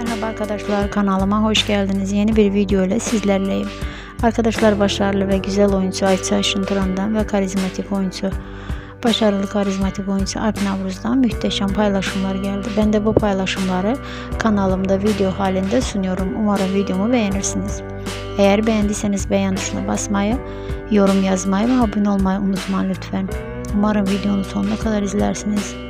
Merhaba arkadaşlar kanalıma hoş geldiniz. Yeni bir video ile sizlerleyim. Arkadaşlar başarılı ve güzel oyuncu Ayça Şıntıran'dan ve karizmatik oyuncu başarılı karizmatik oyuncu Alp Navruz'dan muhteşem paylaşımlar geldi. Ben de bu paylaşımları kanalımda video halinde sunuyorum. Umarım videomu beğenirsiniz. Eğer beğendiyseniz beğen tuşuna basmayı, yorum yazmayı ve abone olmayı unutmayın lütfen. Umarım videonun sonuna kadar izlersiniz.